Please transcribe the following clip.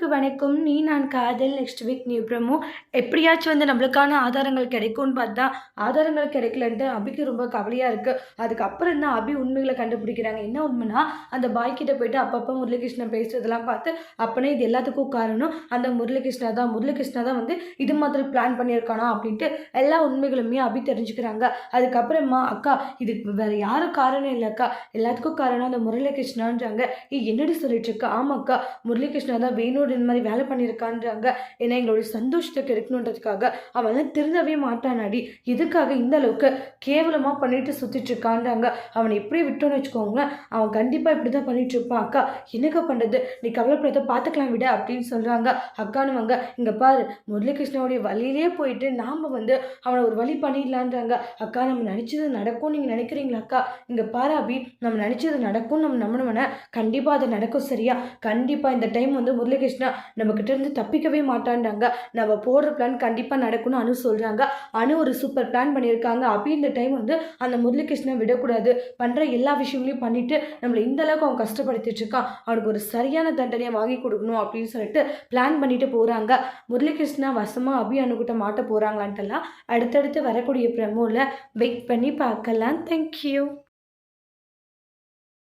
அனைவருக்கு வணக்கம். நீ நான் காதல் நெக்ஸ்ட் வீக் நியூ ப்ரமோ எப்படியாச்சும் வந்து நம்மளுக்கான ஆதாரங்கள் கிடைக்கும்னு பார்த்தா ஆதாரங்கள் கிடைக்கலன்ட்டு அபிக்கு ரொம்ப கவலையாக இருக்குது அதுக்கப்புறம் தான் அபி உண்மைகளை கண்டுபிடிக்கிறாங்க? என்ன உண்மைனா அந்த பாய் கிட்ட போயிட்டு அப்பப்போ முரளிகிருஷ்ணன் பேசுறதெல்லாம் பார்த்து அப்பனே இது எல்லாத்துக்கும் காரணம். அந்த முரளிகிருஷ்ணா தான் முரளிகிருஷ்ணா தான் வந்து இது மாதிரி பிளான் பண்ணியிருக்கானா அப்படின்ட்டு எல்லா உண்மைகளுமே அபி தெரிஞ்சுக்கிறாங்க. அதுக்கப்புறமா அக்கா இதுக்கு வேறு யாரும் காரணம் இல்லை அக்கா. எல்லாத்துக்கும் காரணம் அந்த முரளிகிருஷ்ணான்றாங்க. என்னடி சொல்லிட்டு இருக்கா? ஆமாக்கா முரளிகிருஷ்ணா தான் வேணோடு இந்த மாதிரி வேலை பண்ணியிருக்கான்றாங்க. ஏன்னா எங்களுடைய சந்தோஷத்தை கிடைக்கணுன்றதுக்காக அவன் வந்து திருந்தவே மாட்டானாடி எதுக்காக இந்த அளவுக்கு கேவலமாக பண்ணிட்டு சுற்றிட்டு இருக்கான்றாங்க. அவனை எப்படியே விட்டோன்னு வச்சுக்கோங்களேன். அவன் கண்டிப்பாக இப்படி தான் பண்ணிட்டு இருப்பான். அக்கா என்னக்கா பண்ணுறது நீ கவலைப்படாத பார்த்துக்கலாம் விட அப்படின்னு சொல்கிறாங்க அக்கானுவங்க இங்கே பாரு முரளிகிருஷ்ணாவுடைய வழியிலே போயிட்டு நாம் வந்து அவனை ஒரு வழி பண்ணிடலான்றாங்க. அக்கா நம்ம நினச்சது நடக்கும் நீங்கள் நினைக்கிறீங்களா அக்கா? இங்கே பாரு அபி நம்ம நினச்சது நடக்கும் நம்ம நம்பினவன கண்டிப்பாக அது நடக்கும் சரியா? கண்டிப்பாக இந்த டைம் வந்து முரளிகிருஷ்ணா நம்மக்கிட்ட இருந்து தப்பிக்கவே மாட்டான்றாங்க. நம்ம போடுற பிளான் கண்டிப்பாக நடக்கும்னு அனு சொல்கிறாங்க அனு ஒரு சூப்பர் பிளான் பண்ணியிருக்காங்க. அப்படி இந்த டைம் வந்து அந்த முரளிகிருஷ்ணா விடக்கூடாது. பண்ணுற எல்லா விஷயங்களையும் பண்ணிவிட்டு நம்மளை இந்த அளவுக்கு அவன் கஷ்டப்படுத்திட்டு இருக்கான். அவனுக்கு ஒரு சரியான தண்டனையை வாங்கி கொடுக்கணும் அப்படின்னு சொல்லிட்டு பிளான் பண்ணிட்டு போகிறாங்க முரளிகிருஷ்ணா வசமாக அபி அணுகிட்ட மாட்ட போகிறாங்களான்ட்டுலாம் அடுத்தடுத்து வரக்கூடிய ப்ரெமோவில் வெயிட் பண்ணி பார்க்கலாம். தேங்க்யூ